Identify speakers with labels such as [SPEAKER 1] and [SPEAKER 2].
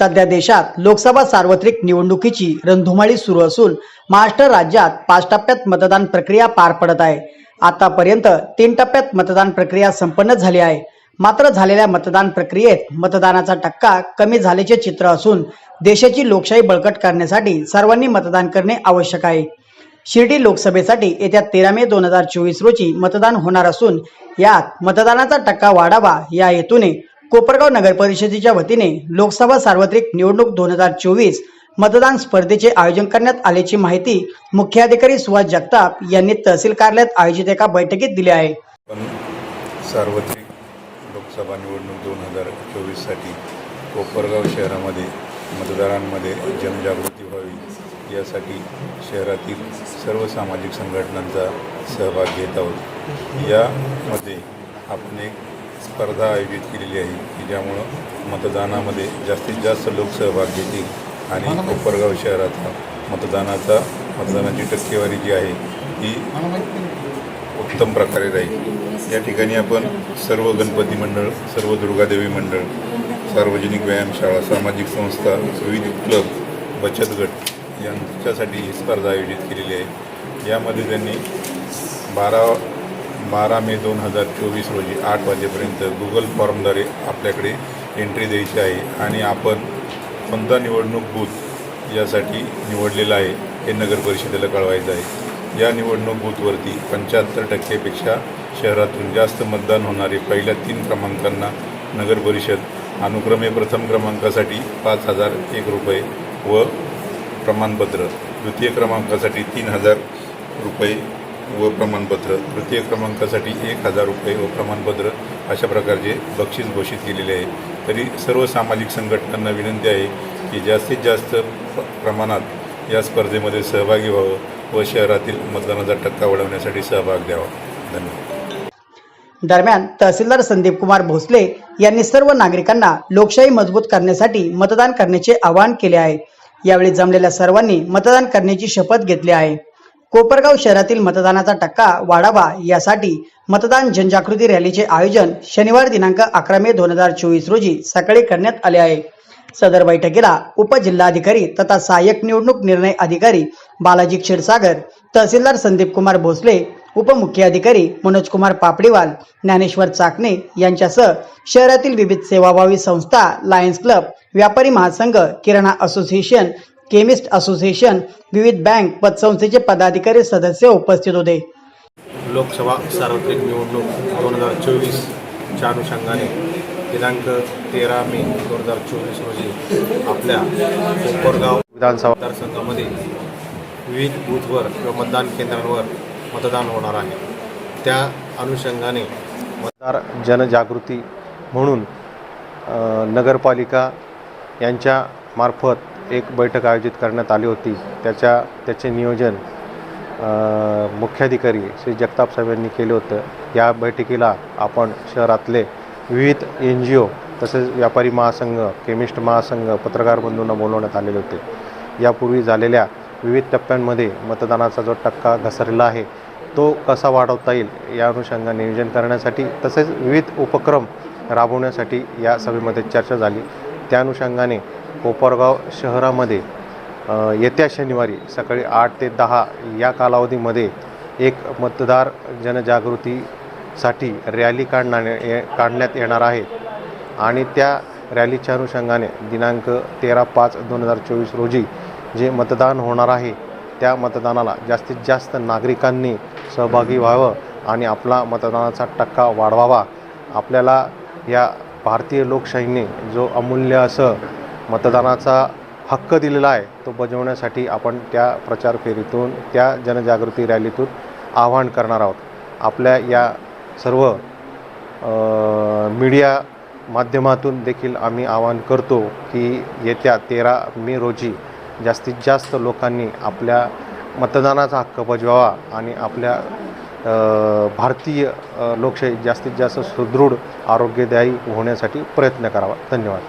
[SPEAKER 1] सध्या देशात लोकसभा सार्वत्रिक निवडणुकीची रणधुमाळी सुरू असून महाराष्ट्र राज्यात पाच टप्प्यात मतदान प्रक्रिया पार पडत आहे. आतापर्यंत तीन टप्प्यात मतदान प्रक्रिया संपन्न झाली आहे. मात्र झालेल्या मतदान प्रक्रियेत मतदानाचा टक्का कमी झाल्याचे चित्र असून देशाची लोकशाही बळकट करण्यासाठी सर्वांनी मतदान करणे आवश्यक आहे. शिर्डी लोकसभेसाठी येत्या तेरा मे दोन हजार चोवीस रोजी मतदान होणार असून यात मतदानाचा टक्का वाढावा या हेतूने कोपरगाव नगर परिषदेच्या वतीने लोकसभा सार्वत्रिक निवडणूक दोन हजार चोवीस मतदान स्पर्धेचे आयोजन करण्यात आल्याची माहिती मुख्याधिकारी सुहास जगताप यांनी तहसील कार्यालयात आयोजित एका बैठकीत दिली आहे.
[SPEAKER 2] सार्वत्रिक लोकसभा निवडणूक दोन हजार चोवीससाठी कोपरगाव शहरामध्ये मतदारांमध्ये जनजागृती व्हावी यासाठी शहरातील सर्व सामाजिक संघटनांचा सहभाग घेत आहोत. यामध्ये आपण एक स्पर्धा आयोजित केलेली आहे की ज्यामुळं मतदानामध्ये जास्तीत जास्त लोक सहभाग घेतील आणि कोपरगाव शहराचा मतदानाचा मतदानाची टक्केवारी जी आहे ती उत्तम प्रकारे राहील. या ठिकाणी आपण सर्व गणपती मंडळ सर्व दुर्गादेवी मंडळ सार्वजनिक व्यायामशाळा सामाजिक संस्था विविध क्लब बचत गट यांच्यासाठी ही स्पर्धा आयोजित केलेली आहे. यामध्ये त्यांनी बारा बारा मे दोन हजार चोवीस रोजी आठ वाजेपर्यंत गुगल फॉर्मद्वारे आपल्याकडे एंट्री द्यायची आहे आणि आपण कोणता निवडणूक बूथ यासाठी निवडलेला आहे हे नगर परिषदेला कळवायचं आहे. या निवडणूक बूथवरती पंच्याहत्तर टक्केपेक्षा शहरातून जास्त मतदान होणारे पहिल्या तीन क्रमांकांना नगर परिषद अनुक्रमे प्रथम क्रमांकासाठी पाच हजार एक रुपये व प्रमाणपत्र. द्वितीय क्रमांकासाठी तीन हजार रुपये व प्रमाणपत्र. तृतीय क्रमांकासाठी एक हजार रुपये व प्रमाणपत्र अशा प्रकारचे बक्षीस घोषित केलेले आहे. तरी सर्व सामाजिक संघटनांना विनंती आहे की जास्तीत जास्त प्रमाणात या स्पर्धेमध्ये सहभागी व्हावं व शहरातील मतदानाचा टक्का वाढवण्यासाठी सहभाग द्यावा. धन्यवाद.
[SPEAKER 1] दरम्यान तहसीलदार संदीप कुमार भोसले यांनी सर्व नागरिकांना लोकशाही मजबूत करण्यासाठी मतदान करण्याचे आवाहन केले आहे. यावेळी जमलेल्या सर्वांनी मतदान करण्याची शपथ घेतली आहे. कोपरगाव शहरातील मतदानाचा टक्का वाढावा यासाठी मतदान जनजागृती रॅलीचे आयोजन शनिवार दिनांक अकरा मे दोन हजार चोवीस रोजी सकाळी करण्यात आले आहे. सदर बैठकीला उपजिल्हाधिकारी तथा सहाय्यक निवडणूक निर्णय अधिकारी बालाजी क्षीरसागर तहसीलदार संदीप कुमार भोसले उपमुख्याधिकारी मनोज कुमार पापडीवाल ज्ञानेश्वर चाकणे यांच्यासह शहरातील विविध सेवाभावी संस्था लायन्स क्लब व्यापारी महासंघ किराणा असोसिएशन केमिस्ट असोसिएशन विविध बँक पतसंस्थेचे पदाधिकारी सदस्य उपस्थित होते.
[SPEAKER 3] लोकसभा सार्वत्रिक निवडणूक दोन हजार चोवीसच्या अनुषंगाने दिनांक तेरा मे दोन हजार चोवीस रोजी आपल्या कोपरगाव
[SPEAKER 4] विधानसभा
[SPEAKER 3] मतदारसंघामध्ये विविध बूथवर किंवा मतदान केंद्रांवर मतदान होणार आहे. त्या अनुषंगाने
[SPEAKER 4] मतदार जनजागृती म्हणून नगरपालिका यांच्या मार्फत एक बैठक आयोजित करण्यात आली होती. त्याच्या त्याचे नियोजन मुख्याधिकारी श्री जगताप साहेब यांनी केलं होतं. या बैठकीला आपण शहरातले विविध एन जी ओ तसेच व्यापारी महासंघ केमिस्ट महासंघ पत्रकार बंधूंना बोलवण्यात आलेले होते. यापूर्वी झालेल्या विविध टप्प्यांमध्ये मतदानाचा जो टक्का घसरलेला आहे तो कसा वाढवता येईल या अनुषंगाने नियोजन करण्यासाठी तसेच विविध उपक्रम राबवण्यासाठी या सभेमध्ये चर्चा झाली. त्या अनुषंगाने कोपरगाव शहरामध्ये येत्या शनिवारी सकाळी आठ ते दहा या कालावधीमध्ये एक मतदार जनजागृतीसाठी रॅली काढणार काढण्यात येणार आहे. आणि त्या रॅलीच्या अनुषंगाने दिनांक तेरा पाच दोन हजार चोवीस रोजी जे मतदान होणार आहे त्या मतदानाला जास्तीत जास्त नागरिकांनी सहभागी व्हावं आणि आपला मतदानाचा टक्का वाढवावा. आपल्याला या भारतीय लोकशाहीने जो अमूल्य असं मतदानाचा हक्क दिलेला आहे तो बजावण्यासाठी आपण त्या प्रचार फेरीतून त्या जनजागृती रॅलीतून आवाहन करणार आहोत. आपल्या या सर्व मीडिया माध्यमातून देखील आम्ही आवाहन करतो की येत्या तेरा मे रोजी जास्तीत जास्त लोकांनी आपल्या मतदानाचा हक्क बजवावा आणि आपल्या भारतीय लोकशाही जास्तीत जास्त सुदृढ आरोग्यदायी होण्यासाठी प्रयत्न करावा. धन्यवाद.